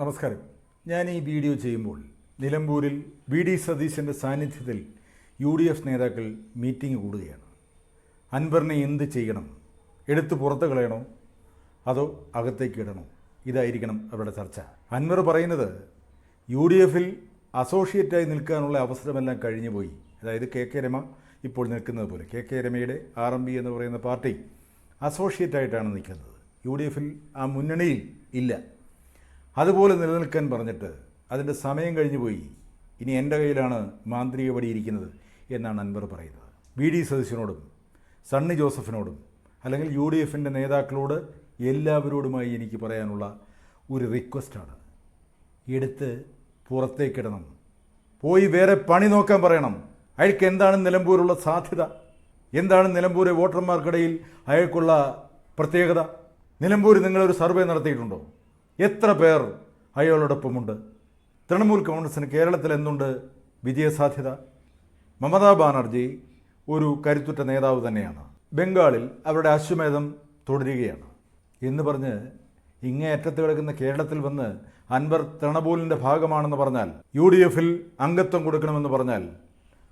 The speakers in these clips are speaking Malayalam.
നമസ്കാരം. ഞാൻ ഈ വീഡിയോ ചെയ്യുമ്പോൾ നിലമ്പൂരിൽ വി ഡി സതീശന്റെ സാന്നിധ്യത്തിൽ യു ഡി എഫ് നേതാക്കൾ മീറ്റിംഗ് കൂടുകയാണ്. അൻവറിനെ എന്ത് ചെയ്യണം? എടുത്തു പുറത്ത് കളയണോ അതോ അകത്തേക്ക് ഇടണോ? ഇതായിരിക്കണം അവരുടെ ചർച്ച. അൻവർ പറയുന്നത് യു ഡി എഫിൽ അസോഷിയേറ്റായി നിൽക്കാനുള്ള അവസരമെല്ലാം കഴിഞ്ഞു പോയി. അതായത് കെ കെ രമ ഇപ്പോൾ നിൽക്കുന്നത് പോലെ. കെ കെ രമയുടെ ആർ എം ബി എന്ന് പറയുന്ന പാർട്ടി അസോഷിയേറ്റായിട്ടാണ് നിൽക്കുന്നത്. യു ഡി എഫിൽ ആ മുന്നണിയിൽ ഇല്ല. അതുപോലെ നിലനിൽക്കാൻ പറഞ്ഞിട്ട് അതിന്റെ സമയം കഴിഞ്ഞു പോയി. ഇനി എന്റെ കയ്യിലാണ് മാന്ത്രിക പടി ഇരിക്കുന്നത് എന്നാണ് അൻവർ പറയുന്നത്. വി ഡി സതീശനോടും സണ്ണി ജോസഫിനോടും അല്ലെങ്കിൽ യു ഡി എഫിന്റെ നേതാക്കളോട് എല്ലാവരോടുമായി എനിക്ക് പറയാനുള്ള ഒരു റിക്വസ്റ്റാണ്. എടുത്ത് പുറത്തേക്കിടണം. പോയി വേറെ പണി നോക്കാൻ പറയണം. അയാൾക്ക് എന്താണ് നിലമ്പൂരുള്ള സാധ്യത? എന്താണ് നിലമ്പൂരെ വോട്ടർമാർക്കിടയിൽ അയാൾക്കുള്ള പ്രത്യേകത? നിലമ്പൂർ നിങ്ങളൊരു സർവേ നടത്തിയിട്ടുണ്ടോ? എത്ര പേർ അയാളോടൊപ്പമുണ്ട്? തൃണമൂൽ കോൺഗ്രസിന് കേരളത്തിൽ എന്തുണ്ട് വിജയസാധ്യത? മമതാ ബാനർജി ഒരു കരുത്തുറ്റ നേതാവ് തന്നെയാണ്. ബംഗാളിൽ അവരുടെ അശ്വമേധം തുടരുകയാണ്. എന്ന് പറഞ്ഞ് ഇങ്ങേ അറ്റത്ത് കിടക്കുന്ന കേരളത്തിൽ വന്ന് അൻവർ തൃണമൂലിന്റെ ഭാഗമാണെന്ന് പറഞ്ഞാൽ യു ഡി എഫിൽ അംഗത്വം കൊടുക്കണമെന്ന് പറഞ്ഞാൽ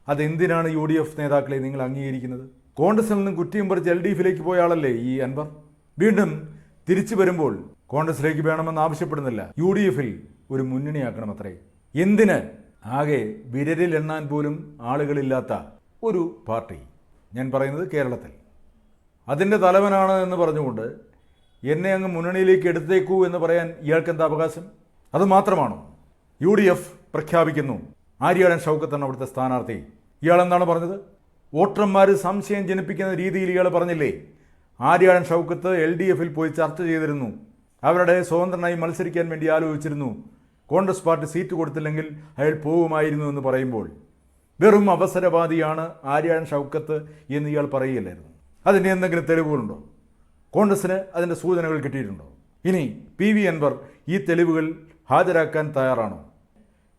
അതെന്തിനാണ് യു ഡി എഫ് നേതാക്കളെ നിങ്ങൾ അംഗീകരിക്കുന്നത്? കോൺഗ്രസിൽ നിന്നും കുറ്റിയും പറിച്ച് എൽ ഡി എഫിലേക്ക് പോയ ആളല്ലേ ഈ അൻവർ? വീണ്ടും തിരിച്ചു വരുമ്പോൾ കോൺഗ്രസിലേക്ക് വേണമെന്ന് ആവശ്യപ്പെടുന്നില്ല. യു ഡി എഫിൽ ഒരു മുന്നണിയാക്കണം അത്രേ എന്തിന് ആകെ വിരലിൽ എണ്ണാൻ പോലും ആളുകളില്ലാത്ത ഒരു പാർട്ടി. ഞാൻ പറയുന്നത് കേരളത്തിൽ. അതിന്റെ തലവനാണ് എന്ന് പറഞ്ഞുകൊണ്ട് എന്നെ അങ്ങ് മുന്നണിയിലേക്ക് എടുത്തേക്കൂ എന്ന് പറയാൻ ഇയാൾക്ക് എന്താ അവകാശം? അത് മാത്രമാണോ? യു ഡി എഫ് പ്രഖ്യാപിക്കുന്നു. ആര്യാടൻ ഷൗക്കത്താണ് അവിടുത്തെ സ്ഥാനാർത്ഥി. ഇയാൾ എന്താണ് പറഞ്ഞത്? വോട്ടർമാർ സംശയം ജനിപ്പിക്കുന്ന രീതിയിൽ ഇയാൾ പറഞ്ഞില്ലേ? ആര്യാടൻ ഷൗക്കത്ത് എൽ ഡി എഫിൽ പോയി ചർച്ച ചെയ്തിരുന്നു. അവരുടെ സ്വതന്ത്രനായി മത്സരിക്കാൻ വേണ്ടി ആലോചിച്ചിരുന്നു. കോൺഗ്രസ് പാർട്ടി സീറ്റ് കൊടുത്തില്ലെങ്കിൽ അയാൾ പോകുമായിരുന്നു എന്ന് പറയുമ്പോൾ വെറും അവസരവാദിയാണ് ആര്യാൻ ഷൗക്കത്ത് എന്ന് ഇയാൾ പറയുകയില്ലായിരുന്നു. അതിന്റെ എന്തെങ്കിലും തെളിവുകളുണ്ടോ? കോൺഗ്രസിന് അതിന്റെ സൂചനകൾ കിട്ടിയിട്ടുണ്ടോ? ഇനി പി വി അൻവർ ഈ തെളിവുകൾ ഹാജരാക്കാൻ തയ്യാറാണോ?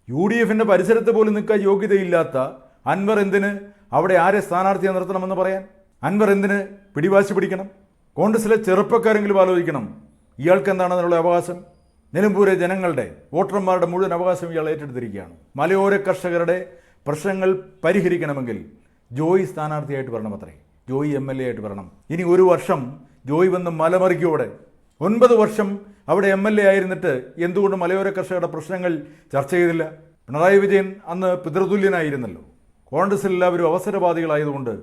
യു ഡി എഫിന്റെ പരിസരത്ത് പോലും നിൽക്കാൻ യോഗ്യതയില്ലാത്ത അൻവർ എന്തിന് അവിടെ ആരെ സ്ഥാനാർത്ഥിയെ നിർത്തണമെന്ന് പറയാൻ? അൻവർ എന്തിന് പിടിവാശി പിടിക്കണം? കോൺഗ്രസിലെ ചെറുപ്പക്കാരെങ്കിലും ആലോചിക്കണം. ഇയാൾക്ക് എന്താണ് അതിനുള്ള അവകാശം? നിലമ്പൂരെ ജനങ്ങളുടെ വോട്ടർമാരുടെ മുഴുവൻ അവകാശം ഇയാൾ ഏറ്റെടുത്തിരിക്കുകയാണ്. മലയോര കർഷകരുടെ പ്രശ്നങ്ങൾ പരിഹരിക്കണമെങ്കിൽ ജോയി സ്ഥാനാർത്ഥിയായിട്ട് വരണം അത്രേ. ജോയി എം എൽ എ ആയിട്ട് വരണം. ഇനി ഒരു വർഷം ജോയി വന്ന് മലമറിക്കോടെ. ഒൻപത് വർഷം അവിടെ എം എൽ എ ആയിരുന്നിട്ട് എന്തുകൊണ്ട് മലയോര കർഷകരുടെ പ്രശ്നങ്ങൾ ചർച്ച ചെയ്തില്ല? പിണറായി വിജയൻ അന്ന് പിതൃതുല്യനായിരുന്നല്ലോ. കോൺഗ്രസിൽ എല്ലാവരും അവസരവാദികളായതുകൊണ്ട്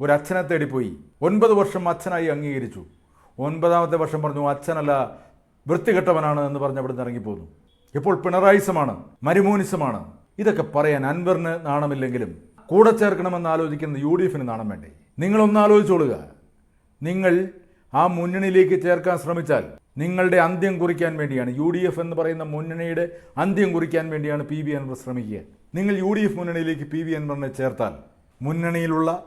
ഒരു അച്ഛനെ തേടിപ്പോയി. ഒൻപത് വർഷം അച്ഛനായി അംഗീകരിച്ചു. ഒൻപതാമത്തെ വർഷം പറഞ്ഞു അച്ഛനല്ല വൃത്തികെട്ടവനാണ് എന്ന് പറഞ്ഞ് അവിടെ നിന്ന് ഇറങ്ങിപ്പോന്നു. ഇപ്പോൾ പിണറായിസമാണ് മരുമോനിസമാണ്. ഇതൊക്കെ പറയാൻ അൻവറിന് നാണമില്ലെങ്കിലും കൂടെ ചേർക്കണമെന്ന് ആലോചിക്കുന്ന യു ഡി എഫിന് നാണം വേണ്ടേ? നിങ്ങളൊന്ന് ആലോചിച്ചോളുക. നിങ്ങൾ ആ മുന്നണിയിലേക്ക് ചേർക്കാൻ ശ്രമിച്ചാൽ നിങ്ങളുടെ അന്ത്യം കുറിക്കാൻ വേണ്ടിയാണ് യു ഡി എഫ് എന്ന് പറയുന്ന മുന്നണിയുടെ അന്ത്യം കുറിക്കാൻ വേണ്ടിയാണ് പി വി അൻവർ ശ്രമിക്കുക. നിങ്ങൾ യു ഡി എഫ് മുന്നണിയിലേക്ക് പി വി അൻവറിനെ ചേർത്താൽ മുന്നണിയിലുള്ള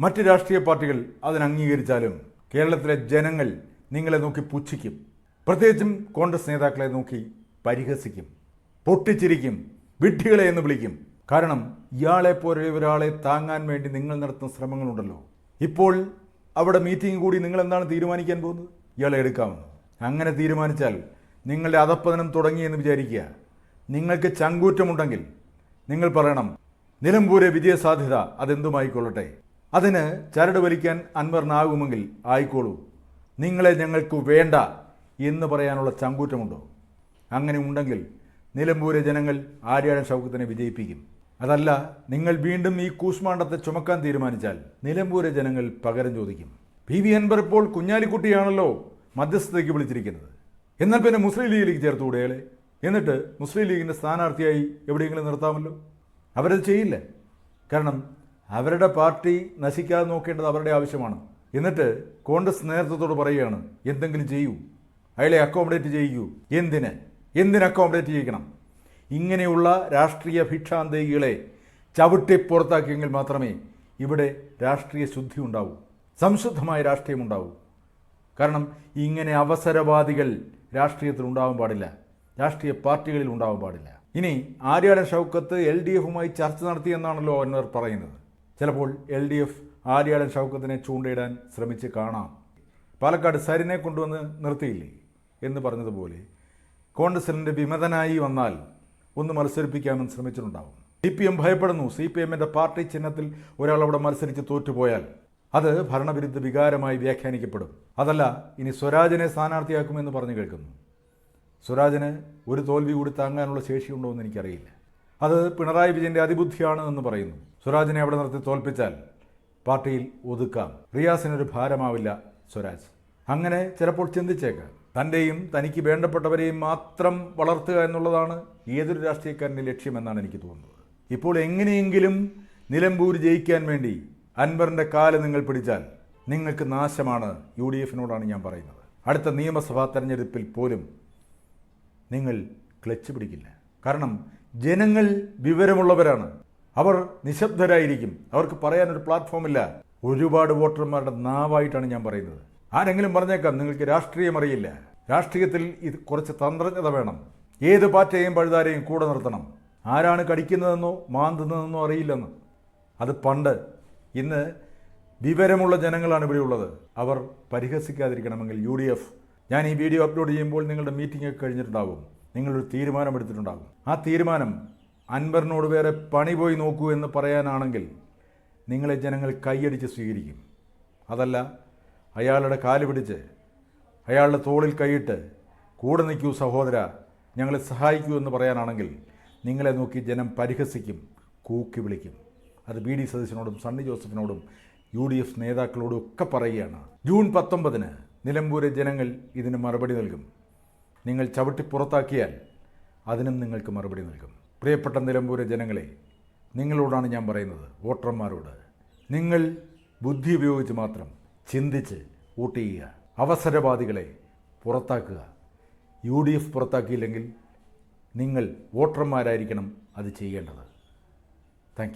മറ്റ് രാഷ്ട്രീയ പാർട്ടികൾ അതിന് അംഗീകരിച്ചാലും കേരളത്തിലെ ജനങ്ങൾ നിങ്ങളെ നോക്കി പുച്ഛിക്കും. പ്രത്യേകിച്ചും കോൺഗ്രസ് നേതാക്കളെ നോക്കി പരിഹസിക്കും. പൊട്ടിച്ചിരിക്കും. വിഡ്ഢികളെ എന്ന് വിളിക്കും. കാരണം ഇയാളെ പോലെ ഒരാളെ താങ്ങാൻ വേണ്ടി നിങ്ങൾ നടത്തുന്ന ശ്രമങ്ങളുണ്ടല്ലോ. ഇപ്പോൾ അവിടെ മീറ്റിംഗ് കൂടി നിങ്ങൾ എന്താണ് തീരുമാനിക്കാൻ പോകുന്നത്? ഇയാളെ എടുക്കാമെന്ന് അങ്ങനെ തീരുമാനിച്ചാൽ നിങ്ങളുടെ അധപ്പതനം തുടങ്ങിയെന്ന് വിചാരിക്കുക. നിങ്ങൾക്ക് ചങ്കൂറ്റമുണ്ടെങ്കിൽ നിങ്ങൾ പറയണം നിലമ്പൂരെ വിജയസാധ്യത അതെന്തുമായിക്കൊള്ളട്ടെ? അതിന് ചരട് വലിക്കാൻ അൻവറിനാകുമെങ്കിൽ ആയിക്കോളൂ. നിങ്ങളെ ഞങ്ങൾക്ക് വേണ്ട എന്ന് പറയാനുള്ള ചങ്കൂറ്റമുണ്ടോ? അങ്ങനെ ഉണ്ടെങ്കിൽ നിലമ്പൂരെ ജനങ്ങൾ ആര്യാടൻ ഷൗക്കത്തിനെ വിജയിപ്പിക്കും. അതല്ല നിങ്ങൾ വീണ്ടും ഈ കൂസ്മാണ്ടത്തെ ചുമക്കാൻ തീരുമാനിച്ചാൽ നിലമ്പൂരെ ജനങ്ങൾ പകരം ചോദിക്കും. പി. വി. അൻവർ ഇപ്പോൾ കുഞ്ഞാലിക്കുട്ടിയാണല്ലോ മധ്യസ്ഥതയ്ക്ക് വിളിച്ചിരിക്കുന്നത്. എന്നാൽ പിന്നെ മുസ്ലിം ലീഗിലേക്ക് ചേർത്തുകൂടെ അയാളെ? എന്നിട്ട് മുസ്ലിം ലീഗിന്റെ സ്ഥാനാർത്ഥിയായി എവിടെയെങ്കിലും നിർത്താമല്ലോ? അവരത് ചെയ്യില്ല. കാരണം അവരുടെ പാർട്ടി നശിക്കാതെ നോക്കേണ്ടത് അവരുടെ ആവശ്യമാണ്. എന്നിട്ട് കോൺഗ്രസ് നേതൃത്വത്തോട് പറയുകയാണ് എന്തെങ്കിലും ചെയ്യൂ. അയാളെ അക്കോമഡേറ്റ് ചെയ്യൂ. എന്തിന്? എന്തിന് അക്കോമഡേറ്റ് ചെയ്യിക്കണം? ഇങ്ങനെയുള്ള രാഷ്ട്രീയ ഭിക്ഷാന്തേകികളെ ചവിട്ടി പുറത്താക്കിയെങ്കിൽ മാത്രമേ ഇവിടെ രാഷ്ട്രീയ ശുദ്ധി ഉണ്ടാവൂ. സംശുദ്ധമായ രാഷ്ട്രീയം ഉണ്ടാവൂ. കാരണം ഇങ്ങനെ അവസരവാദികൾ രാഷ്ട്രീയത്തിൽ ഉണ്ടാവാൻ പാടില്ല. രാഷ്ട്രീയ പാർട്ടികളിൽ ഉണ്ടാവാൻ പാടില്ല. ഇനി ആര്യാടൻ ഷൗക്കത്ത് എൽ ഡി എഫുമായി ചർച്ച നടത്തിയെന്നാണല്ലോ അവർ പറയുന്നത്. ചിലപ്പോൾ എൽ ഡി എഫ് ആര്യാടൻ ഷൗക്കത്തിനെ ചൂണ്ടയിടാൻ ശ്രമിച്ച് കാണാം. പാലക്കാട് സരിനെ കൊണ്ടുവന്ന് നിർത്തിയില്ലേ എന്ന് പറഞ്ഞതുപോലെ കോൺഗ്രസിന്റെ വിമതനായി വന്നാൽ ഒന്ന് മത്സരിപ്പിക്കാമെന്ന് ശ്രമിച്ചിട്ടുണ്ടാവും. സി പി എം ഭയപ്പെടുന്നു. സി പി എമ്മിന്റെ പാർട്ടി ചിഹ്നത്തിൽ ഒരാൾ അവിടെ മത്സരിച്ച് തോറ്റുപോയാൽ അത് ഭരണവിരുദ്ധ വികാരമായി വ്യാഖ്യാനിക്കപ്പെടും. അതല്ല ഇനി സ്വരാജിനെ സ്ഥാനാർത്ഥിയാക്കുമെന്ന് പറഞ്ഞു കേൾക്കുന്നു. സ്വരാജിന് ഒരു തോൽവി കൂടി താങ്ങാനുള്ള ശേഷിയുണ്ടോ എന്ന് എനിക്കറിയില്ല. അത് പിണറായി വിജയന്റെ അതിബുദ്ധിയാണ് എന്ന് പറയുന്നു. സ്വരാജിനെ അവിടെ നിർത്തി തോൽപ്പിച്ചാൽ പാർട്ടിയിൽ ഒതുക്കാം. റിയാസിനൊരു ഭാരമാവില്ല സ്വരാജ്. അങ്ങനെ ചിലപ്പോൾ ചിന്തിച്ചേക്കാം. തന്റെയും തനിക്ക് വേണ്ടപ്പെട്ടവരെയും മാത്രം വളർത്തുക എന്നുള്ളതാണ് ഏതൊരു രാഷ്ട്രീയക്കാരന്റെ ലക്ഷ്യമെന്നാണ് എനിക്ക് തോന്നുന്നത്. ഇപ്പോൾ എങ്ങനെയെങ്കിലും നിലമ്പൂർ ജയിക്കാൻ വേണ്ടി അൻവറിന്റെ കാൽ നിങ്ങൾ പിടിച്ചാൽ നിങ്ങൾക്ക് നാശമാണ് യു ഡി എഫിനോടാണ് ഞാൻ പറയുന്നത്. അടുത്ത നിയമസഭാ തെരഞ്ഞെടുപ്പിൽ പോലും നിങ്ങൾ ക്ലച്ച് പിടിക്കില്ല. കാരണം ജനങ്ങൾ വിവരമുള്ളവരാണ്. അവർ നിശബ്ദരായിരിക്കും. അവർക്ക് പറയാനൊരു പ്ലാറ്റ്ഫോമില്ല. ഒരുപാട് വോട്ടർമാരുടെ നാവായിട്ടാണ് ഞാൻ പറയുന്നത്. ആരെങ്കിലും പറഞ്ഞേക്കാം നിങ്ങൾക്ക് രാഷ്ട്രീയം അറിയില്ല. രാഷ്ട്രീയത്തിൽ ഇത് കുറച്ച് തന്ത്രജ്ഞത വേണം. ഏത് പാറ്റയെയും പഴുതാരെയും കൂടെ നിർത്തണം. ആരാണ് കടിക്കുന്നതെന്നോ മാന്തുന്നതെന്നോ അറിയില്ലെന്ന്. അത് പണ്ട് ഇന്ന് വിവരമുള്ള ജനങ്ങളാണ് ഇവിടെ ഉള്ളത് അവർ പരിഹസിക്കാതിരിക്കണമെങ്കിൽ യു ഞാൻ ഈ വീഡിയോ അപ്ലോഡ് ചെയ്യുമ്പോൾ നിങ്ങളുടെ മീറ്റിംഗ് ഒക്കെ കഴിഞ്ഞിട്ടുണ്ടാകും നിങ്ങളൊരു തീരുമാനമെടുത്തിട്ടുണ്ടാകും. ആ തീരുമാനം അൻവറിനോട് വേറെ പണി പോയി നോക്കൂ എന്ന് പറയാനാണെങ്കിൽ നിങ്ങളെ ജനങ്ങൾ കൈയടിച്ച് സ്വീകരിക്കും. അതല്ല അയാളുടെ കാൽ പിടിച്ച് അയാളുടെ തോളിൽ കൈയിട്ട് കൂടെ നിൽക്കൂ സഹോദര ഞങ്ങളെ സഹായിക്കൂ എന്ന് പറയാനാണെങ്കിൽ നിങ്ങളെ നോക്കി ജനം പരിഹസിക്കും കൂക്കി വിളിക്കും. അത് ബി ഡി സതീശനോടും സണ്ണി ജോസഫിനോടും യു ഡി എഫ് നേതാക്കളോടും ഒക്കെ പറയുകയാണ്. ജൂൺ പത്തൊമ്പതിന് നിലമ്പൂരെ ജനങ്ങൾ ഇതിന് മറുപടി നൽകും. നിങ്ങൾ ചവിട്ടി പുറത്താക്കിയാൽ അതിനും നിങ്ങൾക്ക് മറുപടി നൽകും. പ്രിയപ്പെട്ട നിലമ്പൂരെ ജനങ്ങളെ നിങ്ങളോടാണ് ഞാൻ പറയുന്നത്. വോട്ടർമാരോട് നിങ്ങൾ ബുദ്ധി ഉപയോഗിച്ച് മാത്രം ചിന്തിച്ച് വോട്ട് ചെയ്യുക. അവസരവാദികളെ പുറത്താക്കുക. യു ഡി എഫ് പുറത്താക്കിയില്ലെങ്കിൽ നിങ്ങൾ വോട്ടർമാരായിരിക്കണം അത് ചെയ്യേണ്ടത്. താങ്ക്